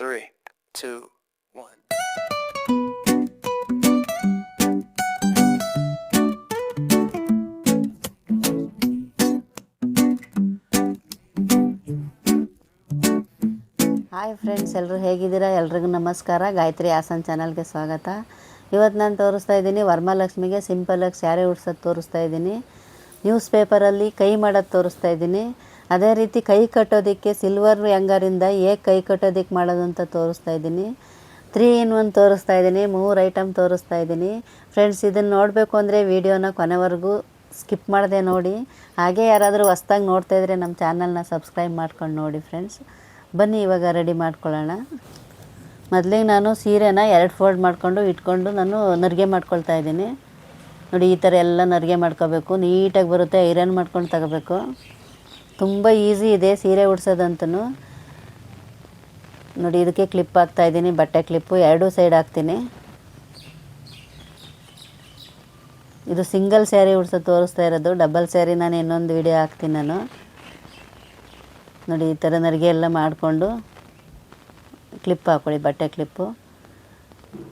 three, two, one. Hi friends ಎಲ್ಲರೂ ಹೇಗಿದ್ದೀರಾ? ಎಲ್ರಿಗೂ ನಮಸ್ಕಾರ. ಗಾಯತ್ರಿ ಹಾಸನ್ ಚಾನಲ್ಗೆ ಸ್ವಾಗತ. ಇವತ್ತು ನಾನು ತೋರಿಸ್ತಾ ಇದ್ದೀನಿ ಸಿಂಪಲ್ ಸಿಂಪಲಾಗಿ ಸ್ಯಾರಿ ಉಡ್ಸೋದು ತೋರಿಸ್ತಾ ಇದ್ದೀನಿ. ನ್ಯೂಸ್ ಪೇಪರಲ್ಲಿ ಕೈ ಮಾಡೋದು ತೋರಿಸ್ತಾ ಇದ್ದೀನಿ. ಅದೇ ರೀತಿ ಕೈ ಕಟ್ಟೋದಕ್ಕೆ ಸಿಲ್ವರ್ ಹೆಂಗರಿಂದ ಹೇಗೆ ಕೈ ಕಟ್ಟೋದಕ್ಕೆ ಮಾಡೋದು ಅಂತ ತೋರಿಸ್ತಾ ಇದ್ದೀನಿ. ತ್ರೀ ಇನ್ ಒನ್ ತೋರಿಸ್ತಾ ಇದ್ದೀನಿ, ಮೂರು ಐಟಮ್ ತೋರಿಸ್ತಾ ಇದ್ದೀನಿ. ಫ್ರೆಂಡ್ಸ್ ಇದನ್ನು ನೋಡಬೇಕು ಅಂದರೆ ವೀಡಿಯೋನ ಕೊನೆವರೆಗೂ ಸ್ಕಿಪ್ ಮಾಡದೆ ನೋಡಿ. ಹಾಗೆ ಯಾರಾದರೂ ಹೊಸ್ದಾಗಿ ನೋಡ್ತಾ ಇದ್ದರೆ ನಮ್ಮ ಚಾನಲ್ನ ಸಬ್ಸ್ಕ್ರೈಬ್ ಮಾಡ್ಕೊಂಡು ನೋಡಿ ಫ್ರೆಂಡ್ಸ್ ಬನ್ನಿ, ಇವಾಗ ರೆಡಿ ಮಾಡ್ಕೊಳ್ಳೋಣ. ಮೊದಲಿಗೆ ನಾನು ಸೀರೆನ ಎರಡು ಫೋಲ್ಡ್ ಮಾಡಿಕೊಂಡು ಇಟ್ಕೊಂಡು ನಾನು ನರಿಗೆ ಮಾಡ್ಕೊಳ್ತಾ ಇದ್ದೀನಿ. ನೋಡಿ, ಈ ಥರ ಎಲ್ಲ ನರಿಗೆ ಮಾಡ್ಕೋಬೇಕು. ನೀಟಾಗಿ ಬರುತ್ತೆ, ಐರನ್ ಮಾಡ್ಕೊಂಡು ತಗೋಬೇಕು. ತುಂಬ ಈಸಿ ಇದೆ ಸೀರೆ ಉಡ್ಸೋದಂತೂ ನೋಡಿ, ಇದಕ್ಕೆ ಕ್ಲಿಪ್ ಹಾಕ್ತಾ ಇದ್ದೀನಿ, ಬಟ್ಟೆ ಕ್ಲಿಪ್ಪು ಎರಡೂ ಸೈಡ್ ಹಾಕ್ತೀನಿ. ಇದು ಸಿಂಗಲ್ ಸ್ಯಾರಿ ಉಡ್ಸೋ ತೋರಿಸ್ತಾ ಇರೋದು. ಡಬಲ್ ಸ್ಯಾರಿ ನಾನು ಇನ್ನೊಂದು ವಿಡಿಯೋ ಹಾಕ್ತೀನಿ ನಾನು. ನೋಡಿ, ಈ ಥರ ನರಿಗೆ ಎಲ್ಲ ಮಾಡಿಕೊಂಡು ಕ್ಲಿಪ್ ಹಾಕ್ಕೊಳ್ಳಿ ಬಟ್ಟೆ ಕ್ಲಿಪ್ಪು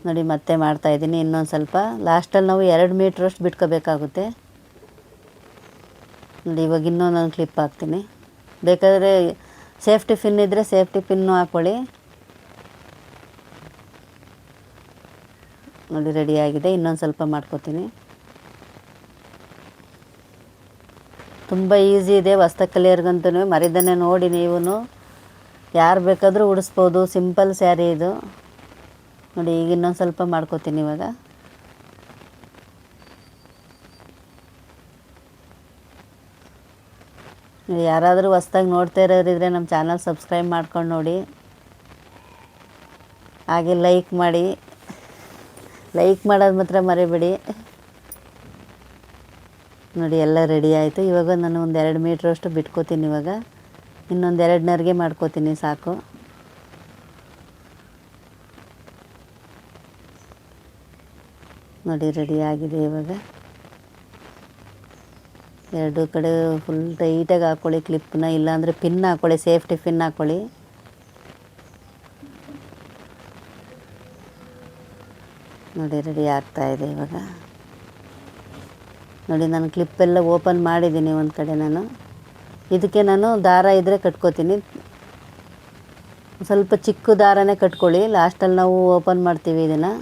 ನೋಡಿ, ಮತ್ತೆ ಮಾಡ್ತಾಯಿದ್ದೀನಿ ಇನ್ನೊಂದು ಸ್ವಲ್ಪ. ಲಾಸ್ಟಲ್ಲಿ ನಾವು ಎರಡು ಮೀಟ್ರಷ್ಟು ಬಿಟ್ಕೋಬೇಕಾಗುತ್ತೆ. ನೋಡಿ, ಇವಾಗ ಇನ್ನೊಂದೊಂದು ಕ್ಲಿಪ್ ಹಾಕ್ತೀನಿ. ಬೇಕಾದರೆ ಸೇಫ್ಟಿ ಪಿನ್ ಇದ್ದರೆ ಸೇಫ್ಟಿ ಪಿನ್ನು ಹಾಕ್ಕೊಳ್ಳಿ ನೋಡಿ ರೆಡಿಯಾಗಿದೆ ಇನ್ನೊಂದು ಸ್ವಲ್ಪ ಮಾಡ್ಕೋತೀನಿ. ತುಂಬ ಈಸಿ ಇದೆ. ಹೊಸ್ತ ಕಲಿಯೋರ್ಗಂತೂ ಮರಿದನ್ನೇ ನೋಡಿ ನೀವು ಯಾರು ಬೇಕಾದರೂ ಉಡಿಸ್ಬೋದು. ಸಿಂಪಲ್ ಸ್ಯಾರಿ ಇದು. ನೋಡಿ, ಈಗ ಇನ್ನೊಂದು ಸ್ವಲ್ಪ ಮಾಡ್ಕೋತೀನಿ ಇವಾಗ. ಯಾರಾದರೂ ಹೊಸ್ದಾಗಿ ನೋಡ್ತಾ ಇರೋರಿದ್ರೆ ನಮ್ಮ ಚಾನಲ್ ಸಬ್ಸ್ಕ್ರೈಬ್ ಮಾಡ್ಕೊಂಡು ನೋಡಿ. ಹಾಗೆ ಲೈಕ್ ಮಾಡಿ. ಲೈಕ್ ಮಾಡೋದು ಮಾತ್ರ ಮರಿಬೇಡಿ. ನೋಡಿ ಎಲ್ಲ ರೆಡಿ ಆಯಿತು. ಇವಾಗ ನಾನು ಒಂದು ಎರಡು ಮೀಟ್ರಷ್ಟು ಬಿಟ್ಕೋತೀನಿ ಇವಾಗ. ಇನ್ನೊಂದು ಎರಡು ನರ್ಗೆ ಮಾಡ್ಕೋತೀನಿ, ಸಾಕು. ನೋಡಿ ರೆಡಿ ಆಗಿದೆ ಇವಾಗ. ಎರಡು ಕಡೆ ಫುಲ್ ಟೈಟಾಗಿ ಹಾಕ್ಕೊಳ್ಳಿ ಕ್ಲಿಪ್ನ ಇಲ್ಲಾಂದರೆ ಪಿನ್ ಹಾಕ್ಕೊಳ್ಳಿ ಸೇಫ್ಟಿ ಪಿನ್ ಹಾಕ್ಕೊಳ್ಳಿ ನೋಡಿ ರೆಡಿ ಆಗ್ತಾ ಇದೆ ಇವಾಗ. ನೋಡಿ, ನಾನು ಕ್ಲಿಪ್ಪೆಲ್ಲ ಓಪನ್ ಮಾಡಿದ್ದೀನಿ ಒಂದು ಕಡೆ ನಾನು. ಇದಕ್ಕೆ ನಾನು ದಾರ ಇದ್ದರೆ ಕಟ್ಕೋತೀನಿ. ಸ್ವಲ್ಪ ಚಿಕ್ಕ ದಾರನೇ ಕಟ್ಕೊಳ್ಳಿ. ಲಾಸ್ಟಲ್ಲಿ ನಾವು ಓಪನ್ ಮಾಡ್ತೀವಿ ಇದನ್ನು.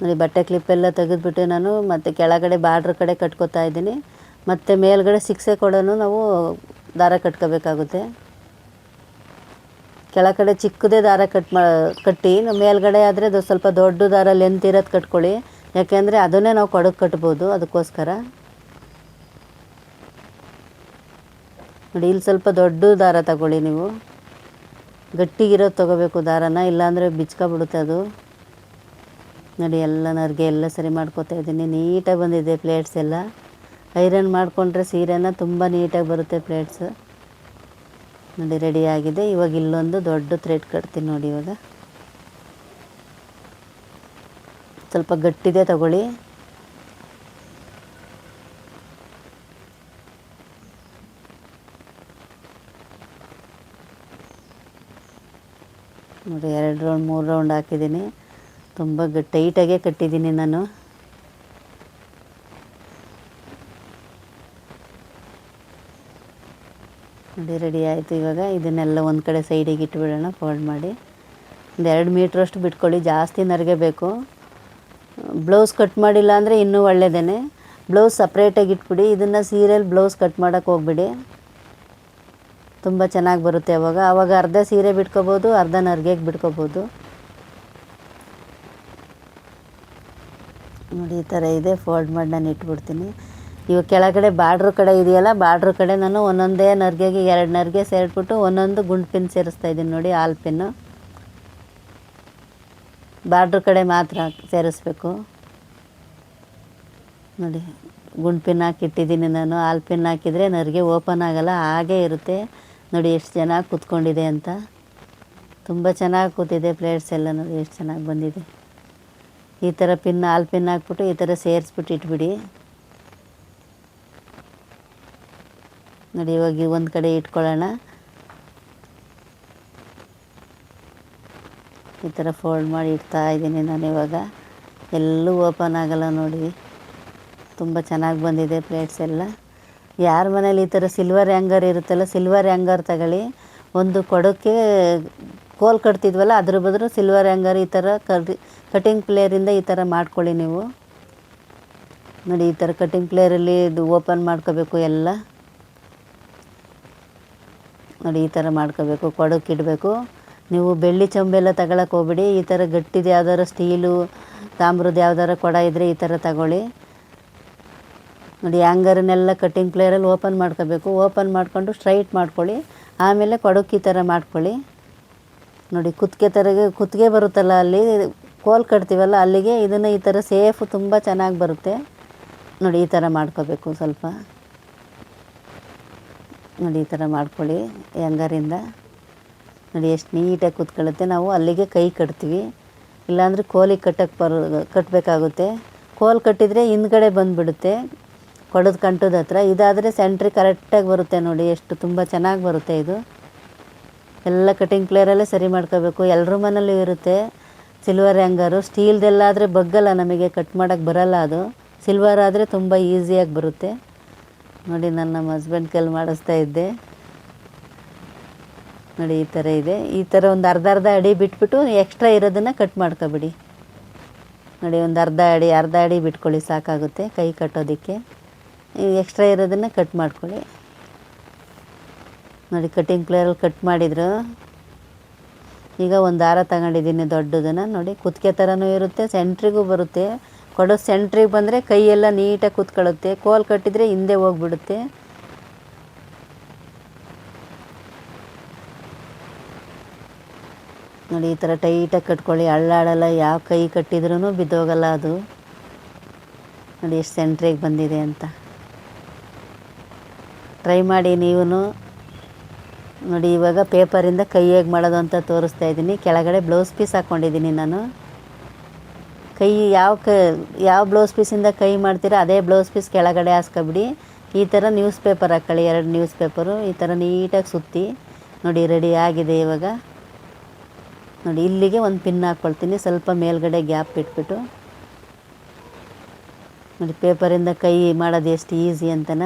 ನೋಡಿ, ಬಟ್ಟೆ ಕ್ಲಿಪ್ಪೆಲ್ಲ ತೆಗೆದುಬಿಟ್ಟು ನಾನು ಮತ್ತು ಕೆಳಗಡೆ ಬಾರ್ಡ್ರ್ ಕಡೆ ಕಟ್ಕೋತಾ ಇದ್ದೀನಿ. ಮತ್ತು ಮೇಲ್ಗಡೆ ಸಿಕ್ಸೆ ಕೊಡೋನು ನಾವು ದಾರ ಕಟ್ಕೋಬೇಕಾಗುತ್ತೆ. ಕೆಳಗಡೆ ಚಿಕ್ಕದೇ ದಾರ ಕಟ್ ಮಾ, ಕಟ್ಟಿ ಮೇಲ್ಗಡೆ ಆದರೆ ಅದು ಸ್ವಲ್ಪ ದೊಡ್ಡ ದಾರ ಲೆಂತ್ ಇರೋದು ಕಟ್ಕೊಳ್ಳಿ. ಯಾಕೆಂದರೆ ಅದನ್ನೇ ನಾವು ಕೊಡಕ್ಕೆ ಕಟ್ಬೋದು ಅದಕ್ಕೋಸ್ಕರ. ನೋಡಿ, ಇಲ್ಲಿ ಸ್ವಲ್ಪ ದೊಡ್ಡ ದಾರ ತಗೊಳ್ಳಿ ನೀವು. ಗಟ್ಟಿಗಿರೋದು ತೊಗೋಬೇಕು ದಾರನ, ಇಲ್ಲಾಂದರೆ ಬಿಚ್ಕೊಬಿಡುತ್ತೆ ಅದು. ನೋಡಿ, ಎಲ್ಲ ನರ್ಗೆ ಎಲ್ಲ ಸರಿ ಮಾಡ್ಕೋತಾ ಇದ್ದೀನಿ. ನೀಟಾಗಿ ಬಂದಿದೆ ಪ್ಲೇಟ್ಸ್ ಎಲ್ಲ. ಐರನ್ ಮಾಡಿಕೊಂಡ್ರೆ ಸೀರೆನ ತುಂಬ ನೀಟಾಗಿ ಬರುತ್ತೆ ಪ್ಲೇಟ್ಸ್ ನೋಡಿ ರೆಡಿ ಆಗಿದೆ. ಇವಾಗ ಇಲ್ಲೊಂದು ದೊಡ್ಡ ಥ್ರೆಡ್ ಕಟ್ತೀನಿ ನೋಡಿ ಇವಾಗ. ಸ್ವಲ್ಪ ಗಟ್ಟಿದೆ ತಗೊಳ್ಳಿ. ನೋಡಿ, ಎರಡು ರೌಂಡ್ ಮೂರು ರೌಂಡ್ ಹಾಕಿದ್ದೀನಿ. ತುಂಬ ಟೈಟಾಗೆ ಕಟ್ಟಿದ್ದೀನಿ ನಾನು. ನೋಡಿ, ರೆಡಿ ಆಯಿತು ಇವಾಗ. ಇದನ್ನೆಲ್ಲ ಒಂದು ಕಡೆ ಸೈಡಿಗೆ ಇಟ್ಬಿಡೋಣ ಫೋಲ್ಡ್ ಮಾಡಿ. ಒಂದು ಎರಡು ಮೀಟ್ರಷ್ಟು ಬಿಟ್ಕೊಳ್ಳಿ, ಜಾಸ್ತಿ ನರಿಗೆ ಬೇಕು ಬ್ಲೌಸ್ ಕಟ್ ಮಾಡಿಲ್ಲ ಅಂದರೆ ಇನ್ನೂ ಒಳ್ಳೆಯದೇ ಬ್ಲೌಸ್ ಸಪ್ರೇಟಾಗಿ ಇಟ್ಬಿಡಿ. ಇದನ್ನು ಸೀರೆಯಲ್ಲಿ ಬ್ಲೌಸ್ ಕಟ್ ಮಾಡೋಕ್ಕೆ ಹೋಗ್ಬಿಡಿ. ತುಂಬ ಚೆನ್ನಾಗಿ ಬರುತ್ತೆ ಅವಾಗ. ಆವಾಗ ಅರ್ಧ ಸೀರೆ ಬಿಟ್ಕೋಬೋದು, ಅರ್ಧ ನರ್ಗೆಗೆ ಬಿಟ್ಕೋಬೋದು. ನೋಡಿ, ಈ ಥರ ಇದೆ. ಫೋಲ್ಡ್ ಮಾಡಿ ನಾನು ಇಟ್ಬಿಡ್ತೀನಿ. ಇವಾಗ ಕೆಳಗಡೆ ಬಾರ್ಡ್ರ್ ಕಡೆ ಇದೆಯಲ್ಲ, ಬಾರ್ಡ್ರ್ ಕಡೆ ನಾನು ಒಂದೊಂದೇ ನರ್ಗೆಗೆ, ಎರಡು ನರ್ಗೆ ಸೇರಿಬಿಟ್ಟು ಒಂದೊಂದು ಗುಂಡು ಪಿನ್ ಸೇರಿಸ್ತಾ ಇದ್ದೀನಿ ನೋಡಿ, ಆಲ್ ಪಿನ್ನು ಬಾರ್ಡ್ರ್ ಕಡೆ ಮಾತ್ರ ಸೇರಿಸ್ಬೇಕು. ನೋಡಿ, ಗುಂಡು ಪಿನ್ ಹಾಕಿಟ್ಟಿದ್ದೀನಿ ನಾನು. ಆಲ್ ಪಿನ್ ಹಾಕಿದರೆ ನರ್ಗೆ ಓಪನ್ ಆಗೋಲ್ಲ, ಹಾಗೇ ಇರುತ್ತೆ. ನೋಡಿ, ಎಷ್ಟು ಚೆನ್ನಾಗಿ ಕೂತ್ಕೊಂಡಿದೆ ಅಂತ. ತುಂಬ ಚೆನ್ನಾಗಿ ಕೂತಿದೆ ಪ್ಲೇಟ್ಸ್ ಎಲ್ಲ ನೋಡಿ, ಎಷ್ಟು ಚೆನ್ನಾಗಿ ಬಂದಿದೆ. ಈ ಥರ ಪಿನ್, ಆಲ್ ಪಿನ್ ಹಾಕ್ಬಿಟ್ಟು ಈ ಥರ ಸೇರಿಸ್ಬಿಟ್ಟು ಇಟ್ಬಿಡಿ. ನೋಡಿ, ಇವಾಗ ಒಂದು ಕಡೆ ಇಟ್ಕೊಳ್ಳೋಣ. ಈ ಥರ ಫೋಲ್ಡ್ ಮಾಡಿ ಇಡ್ತಾ ಇದ್ದೀನಿ ನಾನು ಇವಾಗ. ಎಲ್ಲೂ ಓಪನ್ ಆಗಲ್ಲ ನೋಡಿ. ತುಂಬ ಚೆನ್ನಾಗಿ ಬಂದಿದೆ ಪ್ಲೇಟ್ಸ್ ಎಲ್ಲ. ಯಾರ ಮನೇಲಿ ಈ ಥರ ಸಿಲ್ವರ್ ಹ್ಯಾಂಗರ್ ಇರುತ್ತಲ್ಲ ಸಿಲ್ವರ್ ಹ್ಯಾಂಗರ್ ತಗೊಳ್ಳಿ. ಒಂದು ಕೊಡೋಕ್ಕೆ ಕೋಲ್ ಕಟ್ತಿದ್ವಲ್ಲ, ಅದ್ರ ಬದಲು ಸಿಲ್ವರ್ ಹ್ಯಾಂಗರ್ ಈ ಥರ ಕರ್ ಕಟಿಂಗ್ ಪ್ಲೇಯರಿಂದ ಈ ಥರ ಮಾಡ್ಕೊಳ್ಳಿ ನೀವು. ನೋಡಿ, ಈ ಥರ ಕಟಿಂಗ್ ಪ್ಲೇಯರಲ್ಲಿ ಇದು ಓಪನ್ ಮಾಡ್ಕೋಬೇಕು ಎಲ್ಲ. ನೋಡಿ, ಈ ಥರ ಮಾಡ್ಕೋಬೇಕು ಕೊಡಕ್ಕಿಡಬೇಕು ನೀವು ಬೆಳ್ಳಿ ಚೊಂಬೆಲ್ಲ ತಗೊಳಕ್ಕೆ ಹೋಗ್ಬಿಡಿ, ಈ ಥರ ಗಟ್ಟಿದು ಯಾವ್ದಾರು ಸ್ಟೀಲು ತಾಮ್ರದ ಯಾವ್ದಾರು ಕೊಡ ಇದ್ದರೆ ಈ ಥರ ತಗೊಳ್ಳಿ. ನೋಡಿ ಹ್ಯಾಂಗರನ್ನೆಲ್ಲ ಕಟ್ಟಿಂಗ್ ಪ್ಲೇಯರಲ್ಲಿ ಓಪನ್ ಮಾಡ್ಕೋಬೇಕು ಓಪನ್ ಮಾಡಿಕೊಂಡು ಸ್ಟ್ರೈಟ್ ಮಾಡ್ಕೊಳ್ಳಿ. ಆಮೇಲೆ ಕೊಡಕ್ಕೆ ಈ ಥರ ಮಾಡ್ಕೊಳ್ಳಿ. ನೋಡಿ, ಕುತ್ತಿಗೆ ಥರಗೆ ಕುತ್ತಿಗೆ ಬರುತ್ತಲ್ಲ ಅಲ್ಲಿ, ಕೋಲ್ ಕಟ್ತೀವಲ್ಲ, ಅಲ್ಲಿಗೆ ಇದನ್ನು ಈ ಥರ ಸೇಫ್ ತುಂಬ ಚೆನ್ನಾಗಿ ಬರುತ್ತೆ. ನೋಡಿ, ಈ ಥರ ಮಾಡ್ಕೋಬೇಕು ಸ್ವಲ್ಪ. ನೋಡಿ, ಈ ಥರ ಮಾಡ್ಕೊಳ್ಳಿ ಹೆಂಗಾರಿಂದ ನೋಡಿ, ಎಷ್ಟು ನೀಟಾಗಿ ಕೂತ್ಕೊಳ್ಳುತ್ತೆ. ನಾವು ಅಲ್ಲಿಗೆ ಕೈ ಕಟ್ತೀವಿ. ಇಲ್ಲಾಂದರೆ ಕೋಲಿಗೆ ಕಟ್ಟಕ್ಕೆ ಬರೋ ಕಟ್ಟಬೇಕಾಗುತ್ತೆ ಕೋಲ್ ಕಟ್ಟಿದರೆ ಹಿಂದ್ಗಡೆ ಬಂದುಬಿಡುತ್ತೆ, ಕೊಡದ ಕಂಟದ ಹತ್ರ. ಇದಾದರೆ ಸೆಂಟ್ರಿ ಕರೆಕ್ಟಾಗಿ ಬರುತ್ತೆ ನೋಡಿ, ಎಷ್ಟು ತುಂಬ ಚೆನ್ನಾಗಿ ಬರುತ್ತೆ ಇದು. ಎಲ್ಲ ಕಟಿಂಗ್ ಪ್ಲೇಯರಲ್ಲೇ ಸರಿ ಮಾಡ್ಕೋಬೇಕು. ಎಲ್ಲರ ಮನೇಲೂ ಇರುತ್ತೆ. ಸಿಲ್ವರ್ ಹ್ಯಾಂಗರು ಸ್ಟೀಲ್ದೆಲ್ಲಾದರೆ ಬಗ್ಗಲ್ಲ ನಮಗೆ ಕಟ್ ಮಾಡೋಕ್ಕೆ ಬರಲ್ಲ ಅದು. ಸಿಲ್ವರ್ ಆದರೆ ತುಂಬ ಈಸಿಯಾಗಿ ಬರುತ್ತೆ. ನೋಡಿ ನನ್ನ ನಮ್ಮ ಹಸ್ಬೆಂಡ್ ಕೈಲಿ ಮಾಡಿಸ್ತಾ ಇದ್ದೆ. ನೋಡಿ ಈ ಥರ ಇದೆ. ಈ ಥರ ಒಂದು ಅರ್ಧ ಅರ್ಧ ಅಡಿ ಬಿಟ್ಬಿಟ್ಟು ಎಕ್ಸ್ಟ್ರಾ ಇರೋದನ್ನು ಕಟ್ ಮಾಡ್ಕೊಬಿಡಿ. ನೋಡಿ ಒಂದು ಅರ್ಧ ಅಡಿ ಅರ್ಧ ಅಡಿ ಬಿಟ್ಕೊಳ್ಳಿ, ಸಾಕಾಗುತ್ತೆ ಕೈ ಕಟ್ಟೋದಕ್ಕೆ. ಎಕ್ಸ್ಟ್ರಾ ಇರೋದನ್ನು ಕಟ್ ಮಾಡ್ಕೊಳ್ಳಿ. ನೋಡಿ ಕಟಿಂಗ್ ಪ್ಲೇಯರಲ್ಲಿ ಕಟ್ ಮಾಡಿದ್ರು. ಈಗ ಒಂದು ದಾರ ತಗೊಂಡಿದ್ದೀನಿ ದೊಡ್ಡದನ್ನು. ನೋಡಿ, ಕುತ್ತಿಗೆ ಥರನೂ ಇರುತ್ತೆ ಸೆಂಟ್ರಿಗೂ ಬರುತ್ತೆ. ಕೊಡೋ ಸೆಂಟ್ರಿಗೆ ಬಂದರೆ ಕೈಯೆಲ್ಲ ನೀಟಾಗಿ ಕೂತ್ಕೊಳ್ಳುತ್ತೆ. ಕೋಲ್ ಕಟ್ಟಿದರೆ ಹಿಂದೆ ಹೋಗ್ಬಿಡುತ್ತೆ. ನೋಡಿ, ಈ ಥರ ಟೈಟಾಗಿ ಕಟ್ಕೊಳ್ಳಿ. ಅಳ್ಳಾಡಲ್ಲ, ಯಾವ ಕೈ ಕಟ್ಟಿದ್ರೂ ಬಿದ್ದೋಗಲ್ಲ ಅದು. ನೋಡಿ, ಎಷ್ಟು ಸೆಂಟ್ರಿಗೆ ಬಂದಿದೆ ಅಂತ. ಟ್ರೈ ಮಾಡಿ ನೀವು ನೋಡಿ, ಇವಾಗ ಪೇಪರಿಂದ ಕೈ ಹೇಗೆ ಮಾಡೋದು ಅಂತ ತೋರಿಸ್ತಾ ಇದ್ದೀನಿ. ಕೆಳಗಡೆ ಬ್ಲೌಸ್ ಪೀಸ್ ಹಾಕ್ಕೊಂಡಿದ್ದೀನಿ ನಾನು. ಕೈ ಯಾವ ಕ, ಯಾವ ಬ್ಲೌಸ್ ಪೀಸಿಂದ ಕೈ ಮಾಡ್ತೀರಾ, ಅದೇ ಬ್ಲೌಸ್ ಪೀಸ್ ಕೆಳಗಡೆ ಹಾಸ್ಕೊಬಿಡಿ. ಈ ಥರ ನ್ಯೂಸ್ ಪೇಪರ್ ಹಾಕ್ಕೊಳ್ಳಿ ಎರಡು ನ್ಯೂಸ್ ಪೇಪರು. ಈ ಥರ ನೀಟಾಗಿ ಸುತ್ತಿ. ನೋಡಿ, ರೆಡಿ ಆಗಿದೆ ಇವಾಗ. ನೋಡಿ, ಇಲ್ಲಿಗೆ ಒಂದು ಪಿನ್ ಹಾಕ್ಕೊಳ್ತೀನಿ ಸ್ವಲ್ಪ ಮೇಲ್ಗಡೆ ಗ್ಯಾಪ್ ಬಿಟ್ಬಿಟ್ಟು ನೋಡಿ, ಪೇಪರಿಂದ ಕೈ ಮಾಡೋದು ಎಷ್ಟು ಈಸಿ ಅಂತನ.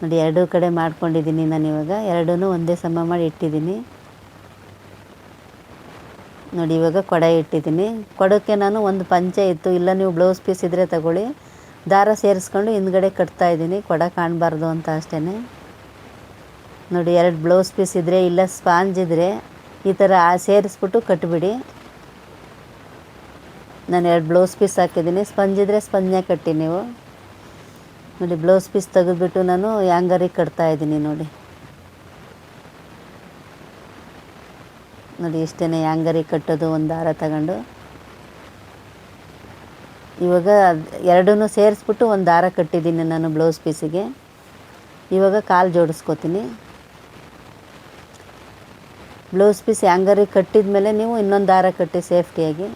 ನೋಡಿ, ಎರಡೂ ಕಡೆ ಮಾಡ್ಕೊಂಡಿದ್ದೀನಿ ನಾನು ಇವಾಗ. ಎರಡೂ ಒಂದೇ ಸಮ ಮಾಡಿ ಇಟ್ಟಿದ್ದೀನಿ. ನೋಡಿ, ಇವಾಗ ಕೊಡ ಇಟ್ಟಿದ್ದೀನಿ. ಕೊಡೋಕ್ಕೆ ನಾನು ಒಂದು ಪಂಚೆ ಇತ್ತು. ಇಲ್ಲ, ನೀವು ಬ್ಲೌಸ್ ಪೀಸ್ ಇದ್ದರೆ ತಗೊಳ್ಳಿ. ದಾರ ಸೇರಿಸ್ಕೊಂಡು ಹಿಂದ್ಗಡೆ ಕಟ್ತಾ ಇದ್ದೀನಿ. ಕೊಡ ಕಾಣಬಾರ್ದು ಅಂತ ಅಷ್ಟೇ ನೋಡಿ, ಎರಡು ಬ್ಲೌಸ್ ಪೀಸ್ ಇದ್ದರೆ ಇಲ್ಲ, ಸ್ಪಾಂಜ್ ಇದ್ದರೆ ಈ ಥರ ಸೇರಿಸ್ಬಿಟ್ಟು ಕಟ್ಬಿಡಿ. ನಾನು ಎರಡು ಬ್ಲೌಸ್ ಪೀಸ್ ಹಾಕಿದ್ದೀನಿ. ಸ್ಪಂಜ್ ಇದ್ದರೆ ಸ್ಪಂಜ್ನೇ ಕಟ್ಟಿ ನೀವು. ನೋಡಿ ಬ್ಲೌಸ್ ಪೀಸ್ ತೆಗೆದುಬಿಟ್ಟು ನಾನು ಹ್ಯಾಂಗರಿಗೆ ಕಟ್ತಾ ಇದ್ದೀನಿ ನೋಡಿ. ನೋಡಿ ಇಷ್ಟೇ ಹ್ಯಾಂಗರಿಗೆ ಕಟ್ಟೋದು, ಒಂದು ದಾರ ತಗೊಂಡು. ಇವಾಗ ಎರಡೂ ಸೇರಿಸ್ಬಿಟ್ಟು ಒಂದು ದಾರ ಕಟ್ಟಿದ್ದೀನಿ ನಾನು ಬ್ಲೌಸ್ ಪೀಸಿಗೆ ಇವಾಗ ಕಾಲು ಜೋಡಿಸ್ಕೋತೀನಿ. ಬ್ಲೌಸ್ ಪೀಸ್ ಹ್ಯಾಂಗರಿಗೆ ಕಟ್ಟಿದ ಮೇಲೆ ನೀವು ಇನ್ನೊಂದು ದಾರ ಕಟ್ಟಿ ಸೇಫ್ಟಿಯಾಗಿ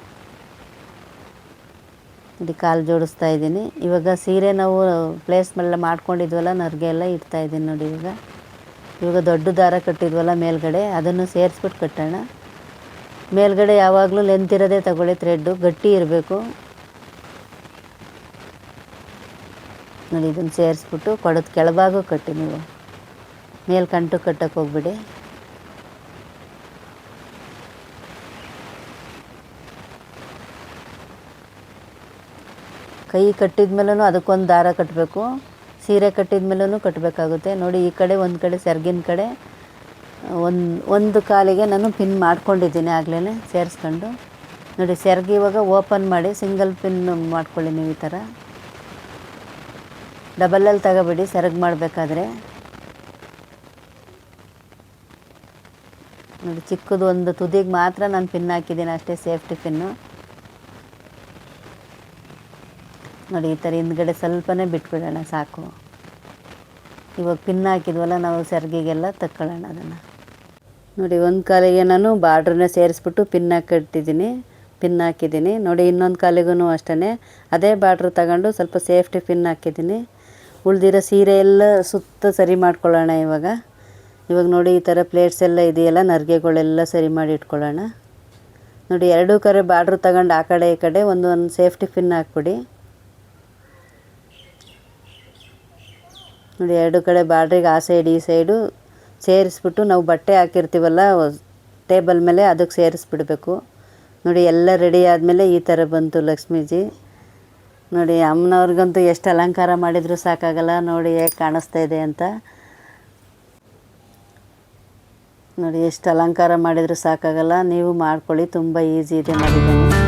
ನೋಡಿ ಕಾಲು ಜೋಡಿಸ್ತಾ ಇದ್ದೀನಿ. ಇವಾಗ ಸೀರೆ ನಾವು ಪ್ಲೇಸ್ ಮೇಲೆ ಮಾಡ್ಕೊಂಡಿದ್ವಲ್ಲ, ನರ್ಗೆ ಎಲ್ಲ ಇಡ್ತಾ ಇದ್ದೀನಿ ನೋಡಿ ಇವಾಗ. ಇವಾಗ ದೊಡ್ಡ ದಾರ ಕಟ್ಟಿದ್ವಲ್ಲ ಮೇಲ್ಗಡೆ, ಅದನ್ನು ಸೇರಿಸ್ಬಿಟ್ಟು ಕಟ್ಟೋಣ. ಮೇಲ್ಗಡೆ ಯಾವಾಗಲೂ ಲೆಂತ್ ಇರೋದೇ ತಗೊಳ್ಳಿ ಥ್ರೆಡ್ಡು ಗಟ್ಟಿ ಇರಬೇಕು. ನೋಡಿ, ಇದನ್ನು ಸೇರಿಸ್ಬಿಟ್ಟು ಕೊಡೋದು ಕೆಳಭಾಗ ಕಟ್ಟಿ ನೀವು. ಮೇಲ್ಕಂಟು ಕಟ್ಟಕ್ಕೆ ಹೋಗ್ಬಿಡಿ. ಕೈ ಕಟ್ಟಿದ ಮೇಲೂ ಅದಕ್ಕೊಂದು ದಾರ ಕಟ್ಟಬೇಕು ಸೀರೆ ಕಟ್ಟಿದ ಮೇಲೂ ಕಟ್ಟಬೇಕಾಗುತ್ತೆ ನೋಡಿ, ಈ ಕಡೆ ಒಂದು ಕಡೆ, ಸೆರ್ಗಿನ ಕಡೆ, ಒಂದು ಒಂದು ಕಾಲಿಗೆ ನಾನು ಪಿನ್ ಮಾಡ್ಕೊಂಡಿದ್ದೀನಿ ಆಗಲೇ ಸೇರಿಸ್ಕೊಂಡು. ನೋಡಿ, ಸೆರ್ಗಿ ಇವಾಗ ಓಪನ್ ಮಾಡಿ, ಸಿಂಗಲ್ ಪಿನ್ ಮಾಡ್ಕೊಳ್ಳಿ ನೀವು ಈ ಥರ. ಡಬಲಲ್ಲಿ ತಗೋಬೇಡಿ, ಸೆರಗು ಮಾಡಬೇಕಾದ್ರೆ. ನೋಡಿ, ಚಿಕ್ಕದು ಒಂದು ತುದಿಗೆ ಮಾತ್ರ ನಾನು ಪಿನ್ ಹಾಕಿದ್ದೀನಿ, ಅಷ್ಟೇ ಸೇಫ್ಟಿ ಪಿನ್ನು. ನೋಡಿ, ಈ ಥರ ಹಿಂದ್ಗಡೆ ಸ್ವಲ್ಪನೇ ಬಿಟ್ಬಿಡೋಣ, ಸಾಕು. ಇವಾಗ ಪಿನ್ ಹಾಕಿದ್ವಲ್ಲ, ನಾವು ಸೆರ್ಗಿಗೆಲ್ಲ ತಕ್ಕೊಳ್ಳೋಣ ಅದನ್ನು. ನೋಡಿ, ಒಂದು ಕಾಲಿಗೆ ನಾನು ಬಾರ್ಡ್ರನ್ನ ಸೇರಿಸ್ಬಿಟ್ಟು ಪಿನ್ ಹಾಕಿಟ್ಟಿದ್ದೀನಿ ಪಿನ್ ಹಾಕಿದ್ದೀನಿ. ನೋಡಿ, ಇನ್ನೊಂದು ಕಾಲಿಗೂ ಅಷ್ಟೇ ಅದೇ ಬಾರ್ಡ್ರ್ ತಗೊಂಡು ಸ್ವಲ್ಪ ಸೇಫ್ಟಿ ಪಿನ್ ಹಾಕಿದ್ದೀನಿ. ಉಳಿದಿರೋ ಸೀರೆ ಎಲ್ಲ ಸುತ್ತ ಸರಿ ಮಾಡ್ಕೊಳ್ಳೋಣ ಇವಾಗ. ಇವಾಗ ನೋಡಿ, ಈ ಥರ ಪ್ಲೇಟ್ಸ್ ಎಲ್ಲ ಇದೆಯಲ್ಲ, ನರ್ಗೆಗಳೆಲ್ಲ ಸರಿ ಮಾಡಿ ಇಟ್ಕೊಳ್ಳೋಣ. ನೋಡಿ, ಎರಡೂ ಕಡೆ ಬಾರ್ಡ್ರ್ ತಗೊಂಡು ಆ ಕಡೆ ಈ ಕಡೆ, ಒಂದು ಒಂದು ಸೇಫ್ಟಿ ಪಿನ್ ಹಾಕ್ಬಿಡಿ. ನೋಡಿ, ಎರಡು ಕಡೆ ಬಾರ್ಡ್ರಿಗೆ ಆ ಸೈಡ್ ಈ ಸೈಡು ಸೇರಿಸ್ಬಿಟ್ಟು ನಾವು ಬಟ್ಟೆ ಹಾಕಿರ್ತೀವಲ್ಲ, ಟೇಬಲ್ ಮೇಲೆ ಅದಕ್ಕೆ ಸೇರಿಸ್ಬಿಡ್ಬೇಕು. ನೋಡಿ, ಎಲ್ಲ ರೆಡಿ ಆದಮೇಲೆ ಈ ಥರ ಬಂತು ಲಕ್ಷ್ಮೀಜಿ. ನೋಡಿ, ಅಮ್ಮನವ್ರಿಗಂತೂ ಎಷ್ಟು ಅಲಂಕಾರ ಮಾಡಿದರೂ ಸಾಕಾಗಲ್ಲ, ನೋಡಿ, ಹೇಗೆ ಕಾಣಿಸ್ತಾ ಇದೆ ಅಂತ. ನೋಡಿ, ಎಷ್ಟು ಅಲಂಕಾರ ಮಾಡಿದರೂ ಸಾಕಾಗಲ್ಲ, ನೀವು ಮಾಡ್ಕೊಳ್ಳಿ, ತುಂಬ ಈಸಿ ಇದೆ ಮಾಡಿದ್ದೀನಿ